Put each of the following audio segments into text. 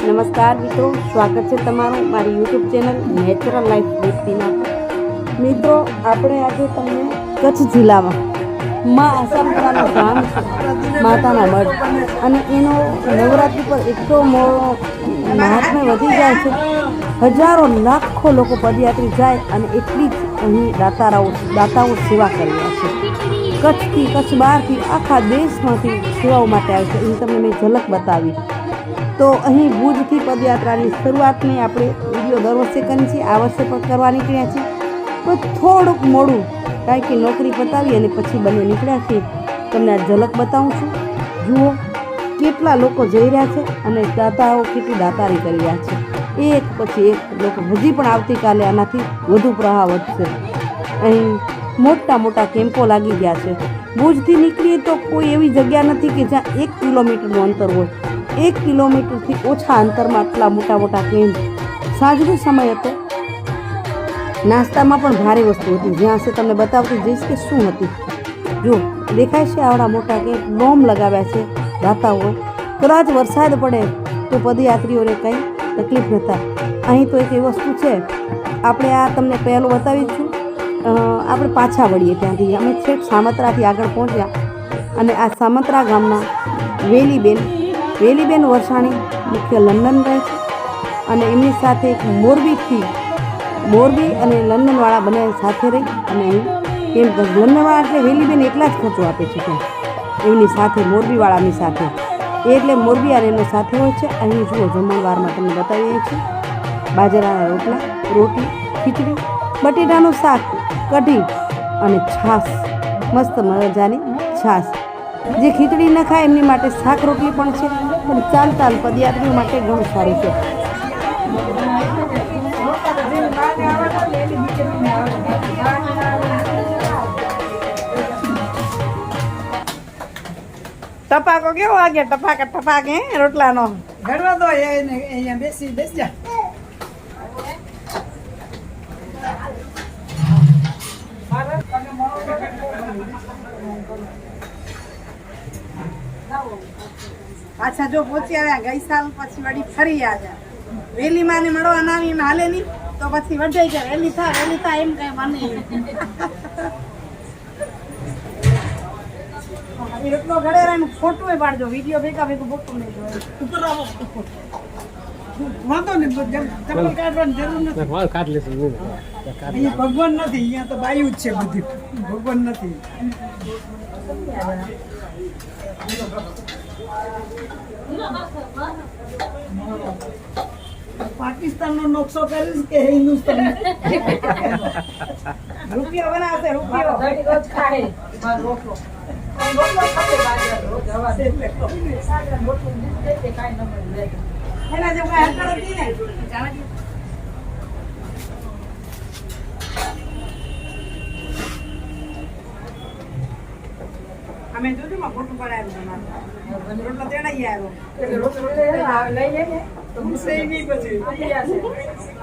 નમસ્કાર મિત્રો, સ્વાગત છે તમારું મારી યુટ્યુબ ચેનલ નેચરલ લાઈફ વ્યક્તિમાં મિત્રો, આપણે આજે તમને કચ્છ જિલ્લામાં માં આશાપુરાનું ગામ છે, માતાના મઢ. અને એનો નવરાત્રિ પર એટલો મહાત્મ્ય વધી જાય છે, હજારો લાખો લોકો પદયાત્રી જાય અને એટલી જ અહીં દાતારાઓ, દાતાઓ સેવા કરી રહ્યા છે. કચ્છથી, કચ્છ બહારથી, આખા દેશમાંથી સેવાઓ માટે આવે છે. અહીં તમને મેં ઝલક બતાવી. તો અહીં ભુજથી પદયાત્રાની શરૂઆતની આપણે વીડિયો દર વર્ષે કરીએ છીએ. આ વર્ષે પણ કરવા નીકળ્યા છીએ. પણ થોડુંક મોડું, કારણ કે નોકરી પતાવી અને પછી બંને નીકળ્યા છીએ. તમને આ ઝલક બતાવું છું. જુઓ, કેટલા લોકો જઈ રહ્યા છે અને દાતાઓ કેટલી દાતારી કરી રહ્યા છે. એક પછી એક લોકો હજી પણ આવતીકાલે આનાથી વધુ પ્રવાહ વધશે. અહીં મોટા મોટા કેમ્પો લાગી ગયા છે. ભુજથી નીકળીએ તો કોઈ એવી જગ્યા નથી કે જ્યાં એક કિલોમીટરનું અંતર હોય. એક કિલોમીટરથી ઓછા અંતરમાં આટલા મોટા મોટા કેમ્પ સાંજનો સમય હતો. નાસ્તામાં પણ ભારે વસ્તુ હતી. જ્યાં છે તમને બતાવતી જઈશ કે શું હતી. જો, દેખાય છે આવડા મોટા કેમ્પ ડોમ લગાવ્યા છે દાતાઓ. કદાચ વરસાદ પડે તો પદયાત્રીઓને કંઈ તકલીફ નતા અહીં તો એક એ વસ્તુ છે. આપણે આ તમને પહેલું બતાવીશું આપણે પાછા વળીએ ત્યાંથી. અમે છેક સામત્રાથી આગળ પહોંચ્યા અને આ સામત્રા ગામના વેલીબેન વેલીબેન વરસાણી મુખ્ય લંડન રહે છે. અને એમની સાથે એક મોરબીથી મોરબી અને લંડનવાળા બંને સાથે રહી અને એમ લંડનવાળા એટલે વેલીબેન એકલા જ ખર્ચો આપે છે ત્યાં એમની સાથે મોરબીવાળાની સાથે. એટલે મોરબી અને એમની સાથે હોય છે. અહીં જુઓ, જમણવારમાં તમને બતાવીએ છીએ. બાજરાના રોટલા, રોટી, ખીચડી, બટેટાનું શાક, કઢી અને છાશ. મસ્ત મજાની છાશ. જે ખીચડી ન ખાય એમની માટે શાક રોટલી પણ છે. પણ ચાલતા પદયાત્રીઓ માટે ઘણું સારું છે. ટપાકો કેવો વાગે ટપાકા ટપાક, હે? રોટલાનો? ઘડવા દો બેસી બેસી જા જો પહોંચી આવ્યા, ગઈ સાલ પછી વળી ફરી આવ્યા. વેલી માને મળવા ના આવી એમ હાલે નહીં, તો પછી વઢાઈ જાય વેલી થા વેલી થા, એમ કઈ મને એટલો ઘડે ફોટો પાડજો વીડિયો ભેગા ભેગું ફોટો નહીં જોયો વાંધો નહીં ચપ્પલ કાઢવાની જરૂર નથી. અહીંયા ભગવાન નથી અહીંયા તો બાયું જ છે બધી. ભગવાન નથી. પાકિસ્તાન નો નકશો કરીશ કે હિન્દુસ્તાન? રૂપિયો બનાવશે રૂપિયો. એના જેવું કઈ હકર હતી ને? અમે જોજો માં ફોટો પડાવ્યું તમારું રોટલો તેડાઈ આવ્યો. ભૂસે નહીં પછી રોટને મસળ્યો નથી રોટને મસળ્યો જ નથી ના પછી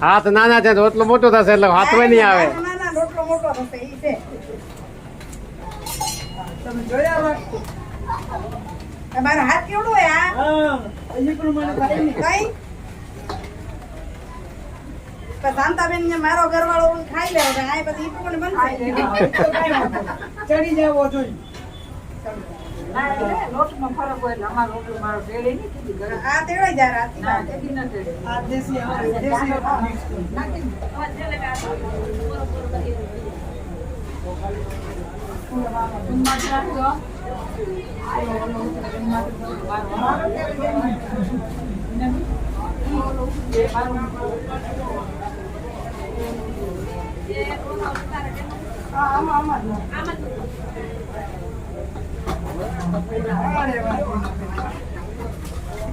હાથ નાના છે તો એટલો મોટો થશે એટલે હાથમાં નહીં આવે. ના ના રોટલો મોટો થશે તમે જોયા તમારો હાથ કેવડો હોય આ? કઈ? તો શાંતાબેન ને મારો ઘરવાળો ખાઈ લેવો આ પછી ઈ પ્રમાણે બનશે ચડી જવો જોઈએ આ તેડાઈ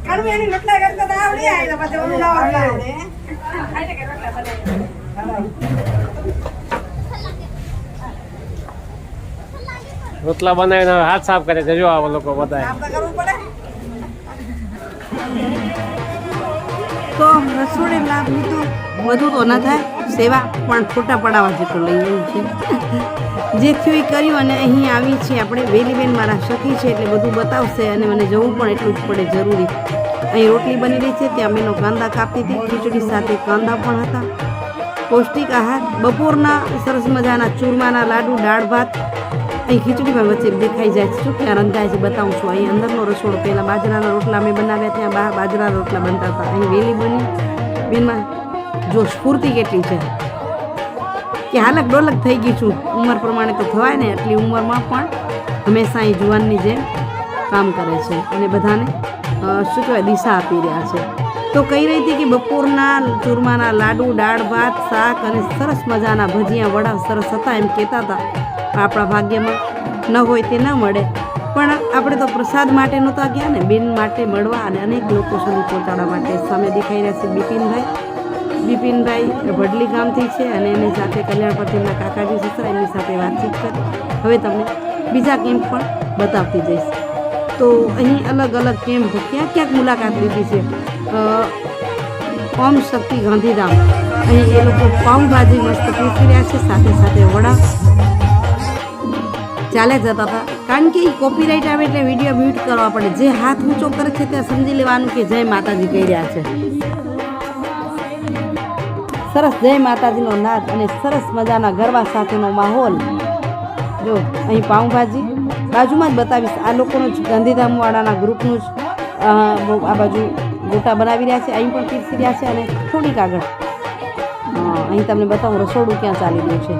કડવી એની રોટલા બનાવીને હાથ સાફ કરે છે. જો આ લોકો બધા તો રસોડે લાભ લીધો. વધુ તો ના થાય. સેવા પણ ખોટા પડાવવા જેટલું લઈ એવું છે. જે થયું એ કર્યું અને અહીં આવી છે આપણે વેલીબેન મારા સખી છે એટલે બધું બતાવશે અને મને જવું પણ એટલું જ પડે જરૂરી. અહીં રોટલી બની રહી છે, ત્યાં મેનો કાંદા કાપતી હતી, ખીચડી સાથે કાંદા પણ હતા. પૌષ્ટિક આહાર, બપોરના સરસ મજાના ચૂરમાના લાડુ, દાળ ભાત. અહીં ખીચડીમાં વચ્ચે દેખાઈ જાય છે. શું ક્યાં રંધાય છે, બતાવું છું. અહીં અંદરનો રસોડો, પહેલાં બાજરાના રોટલા મેં બનાવ્યા ત્યાં બહાર બાજરાના રોટલા બનતા હતા. અહીં વેલી બની. બેનમાં જો સ્ફૂર્તિ કેટલી છે. કે હાલક ડોલક થઈ ગઈ છું. ઉંમર પ્રમાણે તો થવાય ને એટલી ઉંમરમાં પણ હંમેશા એ જુવાનની જેમ કામ કરે છે અને બધાને શું કહેવાય, દિશા આપી રહ્યા છે. તો કહી રહી હતી કે બપોરના ચૂરમાના લાડુ, દાળ, ભાત, શાક અને સરસ મજાના ભજીયા વડા સરસ હતા એમ કહેતા હતા. આપણા ભાગ્યમાં ન હોય તે ન મળે. પણ આપણે તો પ્રસાદ માટે નહોતા ગયા ને, બેન માટે મળવા અને અનેક લોકો સુધી પહોંચાડવા માટે સામે દેખાઈ રહ્યા છે બિપિનભાઈ. બિપિનભાઈ ભડલી ગામથી છે અને એની સાથે કલ્યાણ પટેલના કાકાજી સસરા એમની સાથે વાતચીત કરી. હવે તમને બીજા કેમ્પ પણ બતાવતી જઈશ. તો અહીં અલગ અલગ કેમ્પ ક્યાં ક્યાંક મુલાકાત લીધી છે? ઓમ શક્તિ ગાંધીધામ. અહીં એ લોકો પાઉંભાજી મસ્ત પીસી રહ્યા છે, સાથે સાથે વડા. ચાલે જતા હતા કારણ કે એ કોપીરાઇટ આવે એટલે વીડિયો મ્યુટ કરવા પડે. જે હાથ ઊંચો કરે છે ત્યાં સમજી લેવાનું કે જય માતાજી કહી રહ્યા છે. સરસ જય માતાજીનો નાદ અને સરસ મજાના ગરબા સાથેનો માહોલ. જો, અહીં પાઉંભાજી. બાજુમાં જ બતાવીશ, આ લોકોનું જ ગાંધીધામવાળાના ગ્રુપનું જ આ બાજુ ગોટા બનાવી રહ્યા છે, અહીં પણ પીરસી રહ્યા છે અને થોડીક આગળ. અહીં તમને બતાવું, રસોડું ક્યાં ચાલી રહ્યું છે.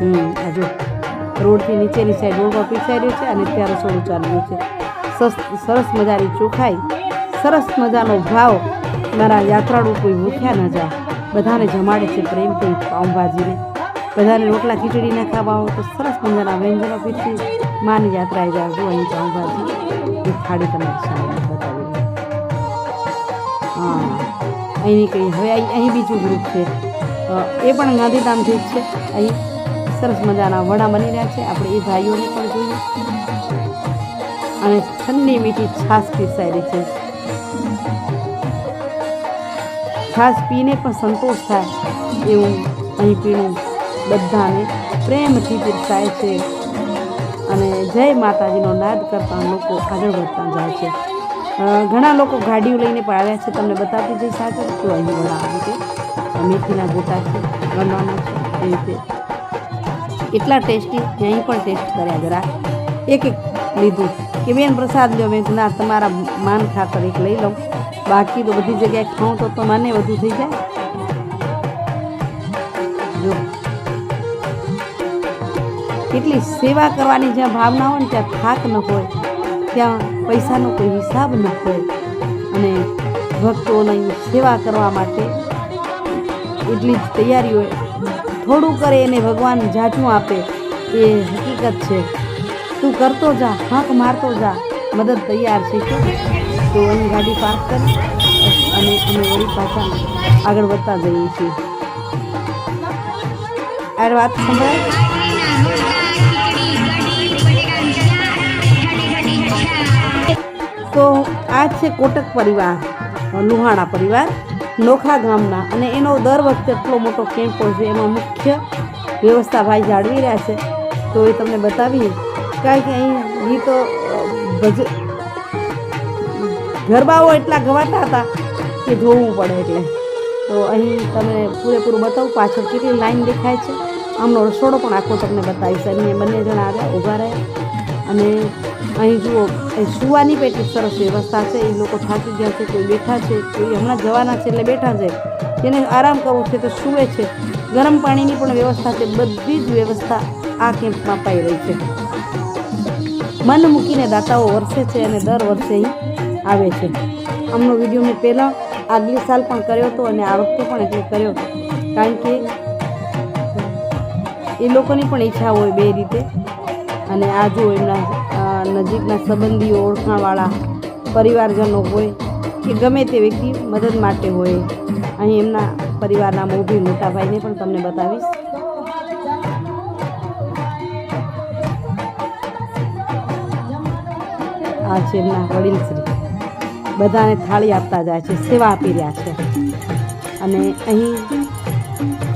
હમ, આ રોડથી નીચેની સાઈડ રોડમાં પીસાઈ રહ્યું છે અને ત્યાં રસોડું ચાલી રહ્યું છે. સરસ મજાની ચોખાઈ, સરસ મજાનો ભાવ મારા યાત્રાળુ કોઈ ભૂખ્યા ન જાય. બધાને જમાડે છે પ્રેમથી પાઉંભાજીને. બધાને રોટલા ખીચડી ના ખાવા હોય તો સરસ મજાના વ્યંજનો પીરસી માની યાત્રાએ જાઓ જો અહીં પાઉંભાજી, એ થાળી તમારી બતાવી હા અહીં કઈ, હવે અહીં બીજું ગ્રુપ છે. એ પણ ગાંધીધામથી જ છે. અહીં સરસ મજાના વડા બની રહ્યા છે. આપણે એ ભાઈઓને પણ જોઈએ. અને ઠંડી મીઠી છાશ પીરસાયેલી છે. છાશ પીને પણ સંતોષ થાય એવું અહીં પીણું બધાને પ્રેમથી પીરસાય છે. અને જય માતાજીનો નાદ કરતા લોકો આગળ વધતા જાય છે. ઘણા લોકો ગાડીઓ લઈને પણ આવ્યા છે. તમને બતાવતી જઈ આગળ તો અહીં વડા આવી રીતે મેથીના ગોટા છે ગણવાના છે. એ રીતે એટલા ટેસ્ટી, અહીં પણ ટેસ્ટ કર્યા જરા. એક એક લીધું. કે બેન પ્રસાદ લ્યો, મેં ના, તમારા માન ખાતર એક લઈ લઉં. બાકી તો બધી જગ્યાએ ખાઉં તો મને વધુ થઈ જાય. જો. કેટલી સેવા કરવાની જ્યાં ભાવના હોય ને ત્યાં થાક ન હોય, ત્યાં પૈસાનો કોઈ હિસાબ ન હોય. અને ભક્તોની સેવા કરવા માટે એટલી જ તૈયારી હોય થોડું કરે એને ભગવાન જાજું આપે. એ હકીકત છે. તું કરતો જા, હાંક મારતો જા, મદદ તૈયાર છે. તો અહીં ગાડી પાર્ક કરી અને અમે વળી પાછા આગળ વધતા જઈએ છીએ. આ વાત સંભળાય? તો આ છે કોટક પરિવાર, લુહાણા પરિવાર, નોખા ગામના. અને એનો દર વખતે એટલો મોટો કેમ્પ હોય છે, એમાં મુખ્ય વ્યવસ્થા ભાઈ જાળવી રહ્યા છે. તો એ તમને બતાવીએ. કારણ કે અહીં ગીતો ભજ ગરબાઓ એટલા ગવાતા હતા કે જોવું પડે એટલે. તો અહીં તમે પૂરેપૂરું બતાવું, પાછળ કેટલી લાઈન દેખાય છે. આમનો રસોડો પણ આખો તમને બતાવીશ. અહીં બંને જણા આવ્યા, ઊભા રહ્યા. અને અહીં જુઓ અહીં સુવાની પણ એટલી સરસ વ્યવસ્થા છે. એ લોકો થાકી ગયા છે, કોઈ બેઠા છે, કોઈ હમણાં જવાના છે એટલે બેઠા છે. જેને આરામ કરવો છે તો સૂવે છે. ગરમ પાણીની પણ વ્યવસ્થા છે. બધી જ વ્યવસ્થા આ કેમ્પમાં પાઈ રહી છે. મન મૂકીને દાતાઓ વરસે છે અને દર વર્ષે અહીં આવે છે. આમનો વીડિયો મેં પહેલાં આગલી સાલ પણ કર્યો હતો અને આ વખતે પણ એટલે કર્યો કારણ કે એ લોકોની પણ ઈચ્છા હોય બે રીતે. અને આ જો એમના નજીકના સંબંધીઓ, ઓળખાણવાળા, પરિવારજનો હોય, કે ગમે તે વ્યક્તિ મદદ માટે હોય, અહીં એમના પરિવારના મોભી મોટાભાઈને પણ તમને બતાવીશ. આ છે એમના વડીલ શ્રી બધાને થાળી આપતા જાય છે, સેવા આપી રહ્યા છે. અને અહીં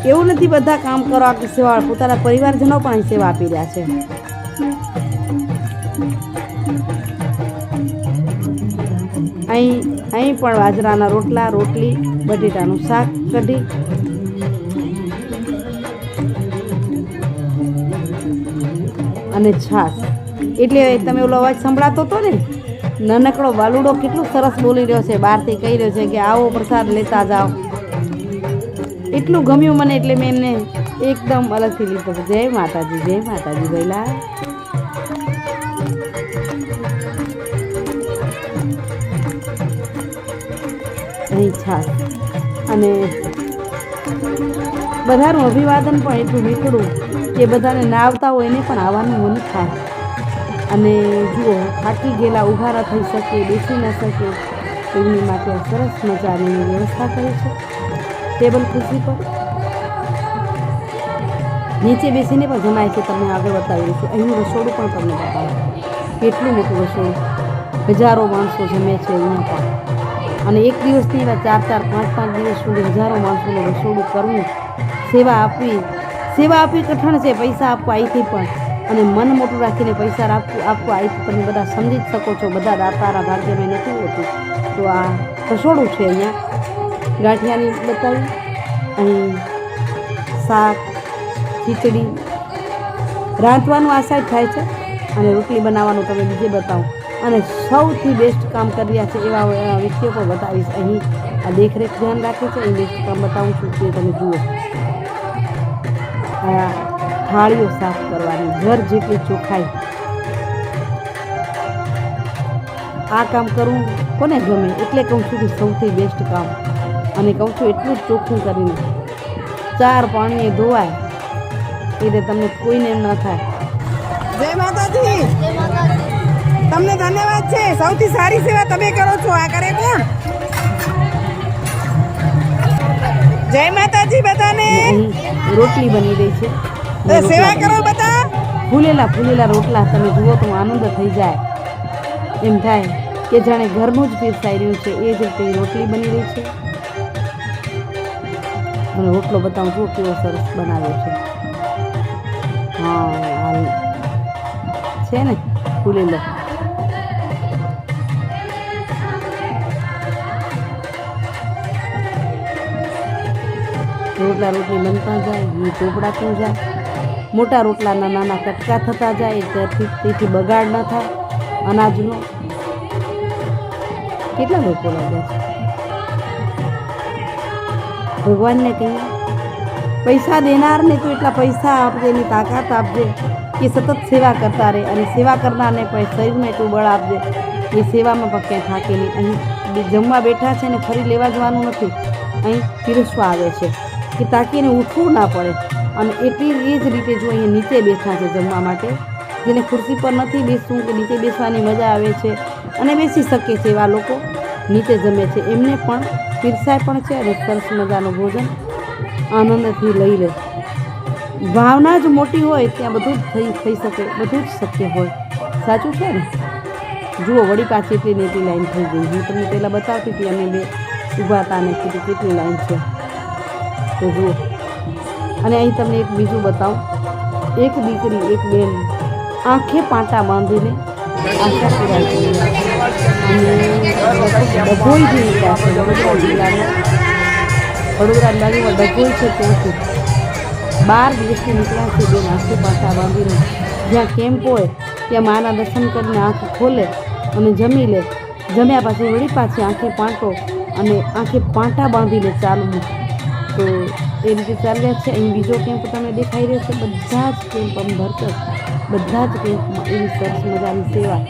એવું નથી બધા કામ કરવા કે સેવા, પોતાના પરિવારજનો પણ અહીં સેવા આપી રહ્યા છે. અહીં અહીં પણ બાજરાના રોટલા, રોટલી, બટેટાનું શાક, કઢી. અને છાશ. એટલે તમે ઓલો અવાજ સંભળાતો હતો ને? નાનકડો બાલુડો કેટલું સરસ બોલી રહ્યો છે, બહારથી કહી રહ્યો છે કે આવો પ્રસાદ લેતા જાઓ. એટલું ગમ્યું મને એટલે મેં એમને એકદમ અલગથી લીધો જય માતાજી જય માતાજી ભૈલા અહીં છાશ અને બધાનું અભિવાદન પણ એટલું નીકળું કે બધાને ના આવતા હોય એને પણ આવવાનું મને થાય. અને જુઓ, થાકી ગયેલા ઊભા થઈ શકે, બેસી ન શકે, એમની માટે સરસ મજાની વ્યવસ્થા કરી છે. ટેબલ ખુરશી પર. નીચે બેસીને પણ જમાય છે, તમને આગળ બતાવી છે. અહીંનું રસોડું પણ તમને બતાવે કેટલું મોટું રસોડું. હજારો માણસો જમે છે અહીંયા પણ અને એક દિવસની એવા ચાર ચાર, પાંચ પાંચ દિવસ સુધી હજારો માણસોનું રસોડું કરવું. સેવા આપવી. સેવા આપવી કઠણ છે, પૈસા આપવા અહીંથી પણ. અને મન મોટું રાખીને પૈસા આપવું આપવા અહીંથી તમે બધા સમજી જ શકો છો. બધા દાતારા ભાગ્યમાં નથી હોતું. તો આ રસોડું છે અહીંયા. ગાંઠિયાની બતાવી. અહીં શાક, ખીચડી. રાંધવાનું આ સાઈડ થાય છે. અને રોટલી બનાવવાનું તમે બીજે બતાવો. અને સૌથી બેસ્ટ કામ કરી રહ્યા છે એવા એવા વ્યક્તિઓ પણ બતાવીશ. અહીં આ દેખરેખ ધ્યાન રાખે છે. એ બેસ્ટ કામ બતાવું છું તે તમે જુઓ. આ થાળીઓ સાફ કરવાની ઘર જેટલી ચોખ્ખાઈ. આ કામ કરવું કોને ગમે? એટલે કહું છું કે સૌથી બેસ્ટ કામ. અને કહું છું એટલું જ ચોખ્ખું કરીને. ચાર પાણીએ ધોવાય એટલે તમને કોઈને ન થાય. જય માતાજી. તમને ધન્યવાદ છે. સૌથી સારી સેવા તમે કરો છો. આ કરે કોણ? જય માતાજી બધાને. રોટલી બની રહી છે. સેવા કરો બધા. ફૂલેલા ફૂલેલા રોટલા તમે જુઓ તો આનંદ થઈ જાય. એમ થાય કે જાણે ઘરનું જ પીરસાઈ રહ્યું છે એ જ રીતે રોટલી બની રહી છે. અને રોટલો બતાવું છું કેવો સરસ બનાવ્યો છે. હા છે ને ફૂલેલો રોટલા રોટલી બનતા જાય ચોપડા ચોપડાતું જાય. મોટા રોટલાના નાના કટકા થતા જાય તેથી તેથી બગાડ ન થાય, અનાજનો. કેટલા લોકો લાગ્યા છે? ભગવાનને કહીએ પૈસા દેનારને તો એટલા પૈસા આપજે, એની તાકાત આપજે કે સતત સેવા કરતા રહે અને સેવા કરનારને પણ શરીરને એટલું બળ આપજે. એ સેવામાં પણ ક્યાંય થાકે નહીં. અહીં જમવા બેઠા છે ને ફરી લેવા જવાનું નથી. અહીં પીરસવા આવે છે કે તાકીને ઉઠવું ના પડે. અને એટલી એ જ રીતે જો અહીંયા નીચે બેઠા છે જમવા માટે, જેને ખુરશી પર નથી બેસવું કે નીચે બેસવાની મજા આવે છે. અને બેસી શકે છે એવા લોકો નીચે જમે છે. એમને પણ પીરસાય પણ છે અને સરસ મજાનું ભોજન આનંદથી લઈ લે ભાવના જ મોટી હોય ત્યાં બધું જ થઈ થઈ શકે, બધું જ શક્ય હોય. સાચું છે ને? જુઓ, વળી પાછી એટલી ને એટલી લાઈન થઈ ગઈ. હું તમને પહેલાં બતાવતી હતી, અમે બે ઊભા હતા અને કીધું કેટલી લાઈન છે. તો જુઓ. અને અહીં તમને એક બીજું બતાવું. એક દીકરી, એક બેન, આંખે પાંટા બાંધીને આશા પુરાય અને ડભોઈ જે નીકળ્યા છે. બાર દિવસથી નીકળ્યા છે બેન, આંખે પાંટા બાંધીને. જ્યાં કેમ્પ હોય, ત્યાં માના દર્શન કરીને આંખ ખોલે અને જમી લે. જમ્યા પછી વળી પાછી આંખે પાંટો અને આંખે પાંટા બાંધીને ચાલવું. તો એ રીતે રહ્યા છે. અહીં બીજો કેમ્પ તમે દેખાઈ રહ્યો છે. બધા જ કેમ્પ આમ ભરતર બધા જ કેમ્પમાં એવી સરસ મજાની સેવા.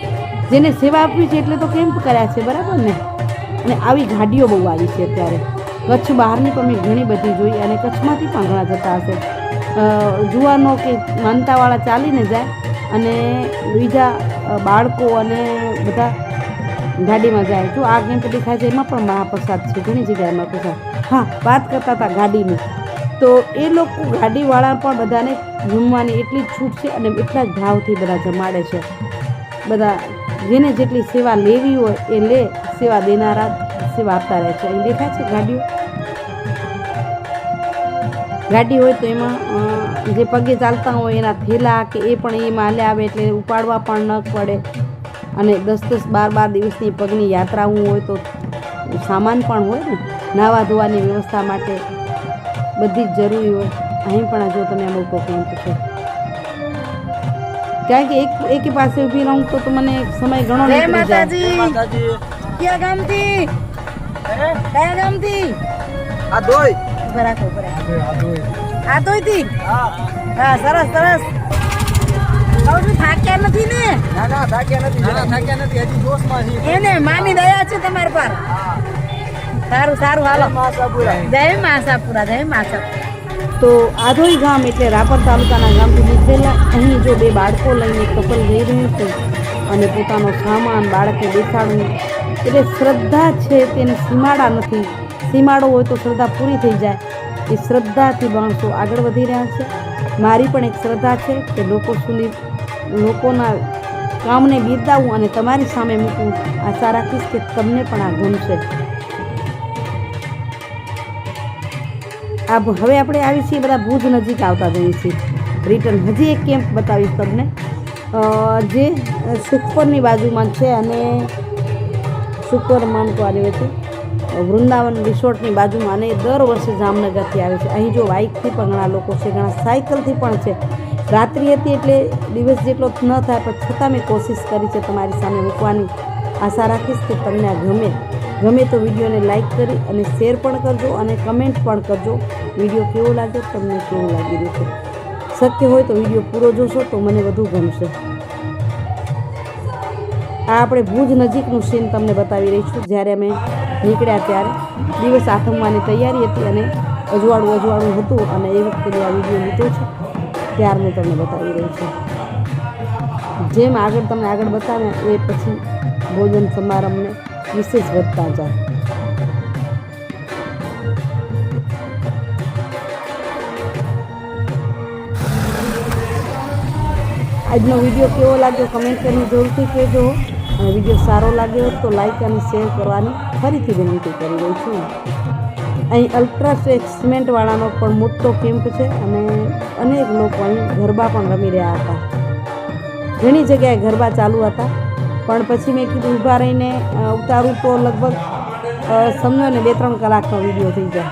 જેને સેવા આપવી છે એટલે તો કેમ્પ કર્યા છે, બરાબર ને? અને આવી ગાડીઓ બહુ આવી છે અત્યારે. કચ્છ બહારની પણ મેં ઘણી બધી જોઈ અને કચ્છમાંથી પણ ઘણા જતા હશે. જુવાનો કે માનતાવાળા ચાલીને જાય અને બીજા બાળકો અને બધા ગાડીમાં જાય. જો આ કેમ્પ દેખાય છે, એમાં પણ મહાપ્રસાદ છે. ઘણી જગ્યાએ મહાપ્રસાદ. હા, વાત કરતા હતા ગાડીની. તો એ લોકો ગાડીવાળા પણ બધાને જમવાની એટલી છૂટ છે અને એટલા જ ભાવથી બધા જમાડે છે. બધા જેને જેટલી સેવા લેવી હોય એ લે, સેવા દેનારા સેવા આપતા રહે છે. અહીં દેખાય છે ગાડીઓ. ગાડી હોય તો એમાં જે પગે ચાલતા હોય એના થેલા કે એ પણ એમાં લે આવે એટલે ઉપાડવા પણ ન પડે. અને દસ દસ બાર બાર દિવસની પગની યાત્રાઓ હોય તો સામાન પણ હોય ને, નાવા ધોવાની વ્યવસ્થા માટે બધી જ જરૂરી હોય. અહીં પણ આ જો તમે આ મોટો કેમ્પ છે કારણ કે એક એકી પાસે ઊભી રહું તો તો મને સમય ઘણો નીકળી જાય માતાજી. ક્યાં ગામથી? કયા ગામથી? આ દોય ઊભા રાખો ઊભા રાખો. આ તોયથી હા. સરસ સરસ. થાક્યા નથી ને? ના ના થાક્યા નથી. ના થાક્યા નથી હજી જોશમાં છે એને માની દયા છે તમારા પર. સારું સારું હાલો. જય માસાપુરા. જય માસાપુરા તો આધોઈ ગામ એટલે રાપર તાલુકાના ગામથી નીકળેલા અહીં જો બે બાળકો લઈને કપલ જઈ રહ્યું છે અને પોતાનો સામાન બાળકે બેસાડવું એટલે શ્રદ્ધા છે તેને સીમાડા નથી. સીમાડો હોય તો શ્રદ્ધા પૂરી થઈ જાય. એ શ્રદ્ધાથી માણસો આગળ વધી રહ્યા છે. મારી પણ એક શ્રદ્ધા છે કે લોકો સુધી લોકોના કામને બિરદાવું અને તમારી સામે મૂકવું. આશા રાખીશ કે તમને પણ આ ગમશે. આ હવે આપણે આવી છીએ બધા ભુજ નજીક આવતા જઈએ છીએ. રિટર્ન હજી એક કેમ્પ બતાવીશ તમને. જે સુખપરની બાજુમાં છે અને સુખપર માનકો આવે છે. વૃંદાવન રિસોર્ટની બાજુમાં અને દર વર્ષે જામનગરથી આવે છે. અહીં જો બાઇકથી પણ ઘણા લોકો છે, ઘણા સાયકલથી પણ છે. રાત્રિ હતી એટલે દિવસ જેટલો ન થાય, પણ છતાં મેં કોશિશ કરી છે તમારી સામે મૂકવાની. આશા રાખીશ કે તમને આ ગમે. ગમે તો વિડીયોને લાઈક કરી અને શેર પણ કરજો અને કમેન્ટ પણ કરજો. વીડિયો કેવો લાગ્યો? તમને કેવું લાગી રહ્યું છે? શક્ય હોય તો વીડિયો પૂરો જોશો તો મને વધુ ગમશે. આ આપણે ભુજ નજીકનું સીન તમને બતાવી રહી છું. જ્યારે અમે નીકળ્યા ત્યારે દિવસ આથમવાની તૈયારી હતી અને અજવાળું અજવાળું હતું અને એ વખતે આ વીડિયો લીધો છે. ત્યારનું તમને બતાવી રહી છું. જેમ આગળ તમને આગળ બતાવ્યા, એ પછી ભોજન સમારંભને વિશેષ વધતા જાય આજનો વીડિયો કેવો લાગ્યો? કમેન્ટ કરીને જરૂરથી કહેજો. અને વીડિયો સારો લાગ્યો તો લાઈક અને શેર કરવાની ફરીથી વિનંતી કરી રહી છું. અહીં અલ્ટ્રાટેક સિમેન્ટવાળાનો પણ મોટો કેમ્પ છે અને અનેક લોકો અહીં ગરબા પણ રમી રહ્યા હતા. ઘણી જગ્યાએ ગરબા ચાલુ હતા. પણ પછી મેં કીધું ઊભા રહીને ઉતારું તો લગભગ સમજો ને બે ત્રણ કલાકનો વીડિયો થઈ જાય.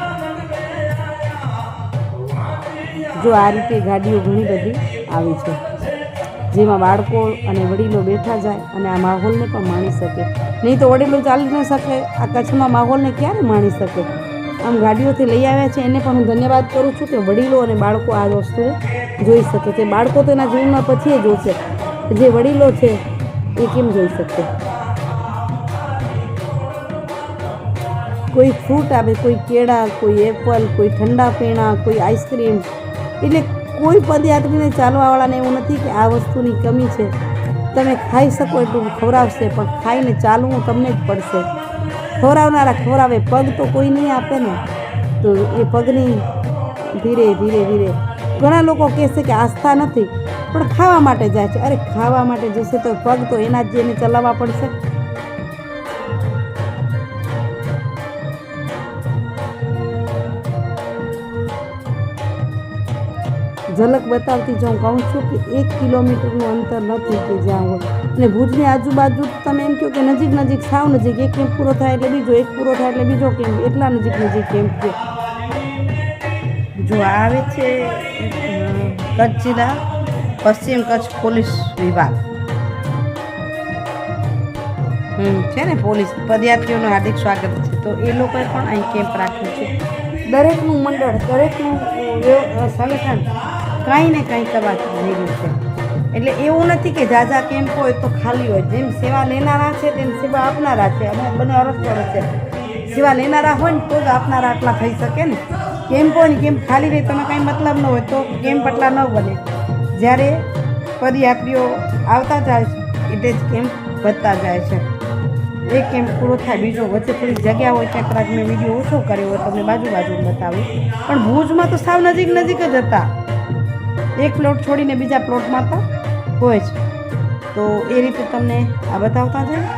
જો આ રીતે ગાડીઓ ઘણી બધી આવી છે, જેમાં બાળકો અને વડીલો બેઠા જાય અને આ માહોલને પણ માણી શકે. નહીં તો વડીલો ચાલી ન શકે, આ કચ્છમાં માહોલને ક્યારે માણી શકે? આમ ગાડીઓથી લઈ આવ્યા છે, એને પણ હું ધન્યવાદ કરું છું કે વડીલો અને બાળકો આ વસ્તુ જોઈ શકે છે. બાળકો તો એના જીવનમાં પછી એ જોશે જે વડીલો છે એ કેમ જોઈ શકશે કોઈ ફ્રૂટ આવે, કોઈ કેળા, કોઈ એપલ કોઈ ઠંડા પીણા, કોઈ આઈસ્ક્રીમ એટલે કોઈ પદયાત્રીને ચાલવાવાળાને એવું નથી કે આ વસ્તુની કમી છે. તમે ખાઈ શકો એટલું ખવડાવશે, પણ ખાઈને ચાલવું તમને જ પડશે. ખવડાવનારા ખવડાવે, પગ તો કોઈ નહીં આપે ને. તો એ પગની ધીરે ધીરે ધીરે. ઘણા લોકો કહેશે કે આસ્થા નથી. પણ ખાવા માટે જાય છે. અરે, ખાવા માટે જશે તો પગ તો એના જ એને ચલાવવા પડશે. ઝલક બતાવતી જાઉં કહું છું કે એક કિલોમીટરનું અંતર નથી કે જ્યાં હોય. અને ભુજની આજુબાજુ તમે એમ કહો કે નજીક નજીક સાવ નજીક એક કેમ્પ પૂરો થાય એટલે બીજો, એક પૂરો થાય એટલે બીજો કેમ્પ, એટલા નજીક નજીક કેમ્પ છે. જો આવે છે કચ્છ જિલ્લા પશ્ચિમ કચ્છ પોલીસ વિભાગ. છે ને પોલીસ પદયાત્રીઓનું હાર્દિક સ્વાગત છે. તો એ લોકોએ પણ અહીં કેમ્પ રાખ્યો છે. દરેકનું મંડળ, દરેકનું સંગઠન કાંઈ ને કાંઈ કરવા જઈ રહ્યું છે. એટલે એવું નથી કે જાજા કેમ્પ હોય તો ખાલી હોય. જેમ સેવા લેનારા છે, તેમ સેવા આપનારા છે. અને બંને અરસ છે. સેવા લેનારા હોય ને તો જ આપનારા આટલા થઈ શકે ને. કેમ્પ હોય ને કેમ્પ ખાલી રહે, તમે કાંઈ મતલબ ન હોય તો કેમ્પ આટલા ન બને. જ્યારે પદયાત્રીઓ આવતા જાય છે એટલે જ કેમ્પ વધતા જાય છે. એક કેમ્પ પૂરો થાય, બીજો વચ્ચે થોડી જગ્યા હોય ત્યાં કદાચ મેં વીડિયો ઓછો કર્યો હોય તમને બાજુ બાજુ બતાવું પણ ભુજમાં તો સાવ નજીક નજીક જ હતા. એક પ્લોટ છોડીને બીજા પ્લોટમાં તો હોય છે. તો એ રીતે તમને આ બતાવતા જાય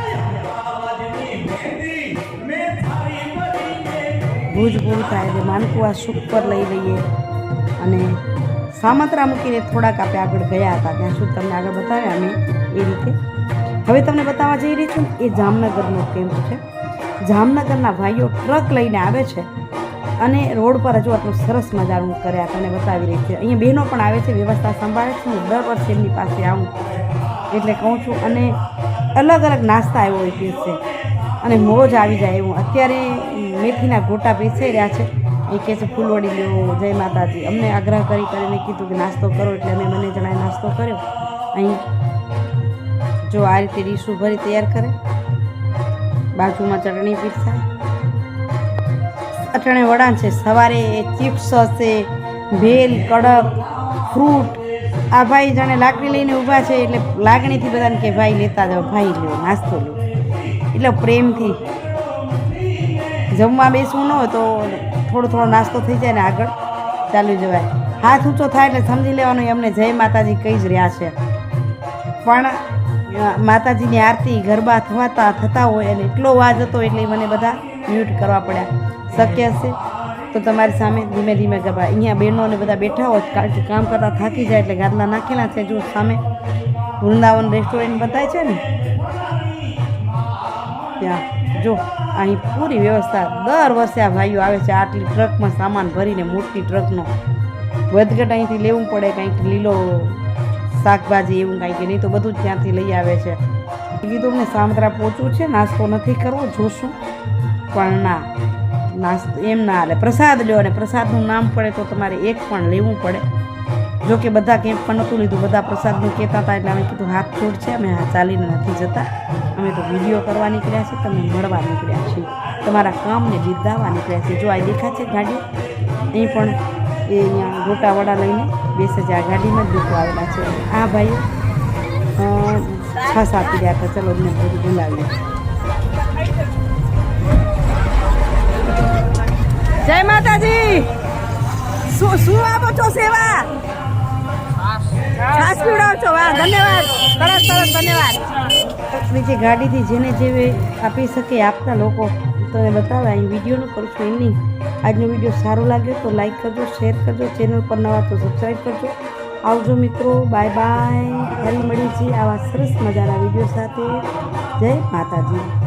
ભુજ પૂરું થાય એટલે માનકુવા સુખ પર લઈ લઈએ. અને સામત્રા મૂકીને થોડાક આપણે આગળ ગયા હતા. ત્યાં સુધી તમને આગળ બતાવ્યા? અમે એ રીતે. હવે તમને બતાવવા જઈ રહી છું એ જામનગરનો કેમ્પ છે. જામનગરના ભાઈઓ ટ્રક લઈને આવે છે અને રોડ પર હજુ આટલું સરસ મજાનું કર્યા તમને બતાવી રહી છે. અહીંયા બહેનો પણ આવે છે, વ્યવસ્થા સંભાળે છે હું દર વર્ષે એમની પાસે આવું એટલે કહું છું અને અલગ અલગ નાસ્તા આવ્યો હોય પીરશે અને મોજ આવી જાય એવું. અત્યારે મેથીના ગોટા પીસાઈ રહ્યા છે. એ કહે છે, ફૂલવડી લેવો, જય માતાજી. અમને આગ્રહ કરી કરીને કીધું કે નાસ્તો કરો એટલે અમે મને જણાએ નાસ્તો કર્યો. અહીં જો આ રીતે ડીશું ભરી તૈયાર કરે. બાજુમાં ચટણી પીરસાય અટણે વડા છે, સવારે ચિપ્સ હશે, ભેલ, કડક, ફ્રૂટ. આ ભાઈ જાણે લાકડી લઈને ઊભા છે એટલે લાગણીથી બધાને કે ભાઈ લેતા જાઓ, ભાઈ લ્યો, નાસ્તો લો એટલે પ્રેમથી. જમવા બેસવું ન હોય તો થોડો થોડો નાસ્તો થઈ જાય ને આગળ. ચાલુ જવાય. હાથ ઊંચો થાય એટલે સમજી લેવાનું એમને જય માતાજી કહી જ રહ્યા છે. પણ માતાજીની આરતી ગરબા થવાતા થતા હોય અને એટલો વાજ હતો એટલે મને બધા મ્યુટ કરવા પડ્યા. શક્ય છે તો તમારી સામે ધીમે ધીમે ગરબા અહીંયા બહેનો અને બધા બેઠા હોય કામ કરતાં થાકી જાય એટલે ગાદલા નાખેલા છે. જો સામે વૃંદાવન રેસ્ટોરન્ટ બતાય છે ને. ત્યાં. જો, અહીં પૂરી વ્યવસ્થા દર વર્ષે આ ભાઈઓ આવે છે, આટલી ટ્રકમાં સામાન ભરીને, મોટી ટ્રકનો. વધઘટ અહીંથી લેવું પડે, કંઈક લીલો શાકભાજી એવું કંઈક નહીં તો બધું જ ત્યાંથી લઈ આવે છે. કીધું અમને સામત્રા પહોંચવું છે, નાસ્તો નથી કરવો, જોશું. પણ ના, નાસ્તો એમ ના હાલે. પ્રસાદ લ્યો અને પ્રસાદનું નામ પડે તો તમારે એક પણ લેવું પડે. જો કે બધા કેમ્પ પણ નહોતું લીધું, બધા પ્રસાદનું કહેતા હતા એટલે અમે કીધું, હાથ છોડ છે અમે ચાલીને નથી જતા. અમે તો વીડિયો કરવા નીકળ્યા છીએ તમને મળવા નીકળ્યા છીએ તમારા કામને બિરદાવવા નીકળ્યા છીએ જો આ દેખા છે ગાડી અહીં પણ એ અહીંયા ગોટાવાડા લઈને બેસે છે. આ ગાડીમાં જ લોકો આવેલા છે. આ ભાઈ છ આપી રહ્યા હતા. ચલો એમને બધું બોલાવીએ. જય માતાજી! શું શું આપો છો સેવા? છાસ પીવડાવો છો? વાહ, ધન્યવાદ. સરસ સરસ, ધન્યવાદ. નીચે ગાડીથી જેને જેવે આપી શકે આપતા લોકો, તો એ બતાવે. અહીં વિડીયોનું કરું છું એમની આજનો વીડિયો સારો લાગ્યો તો લાઈક કરજો શેર કરજો ચેનલ પર નવા તો સબસ્ક્રાઈબ કરજો. આવજો મિત્રો બાય બાય ફરી મળીએ છીએ આવા સરસ મજાના વીડિયો સાથે. જય માતાજી.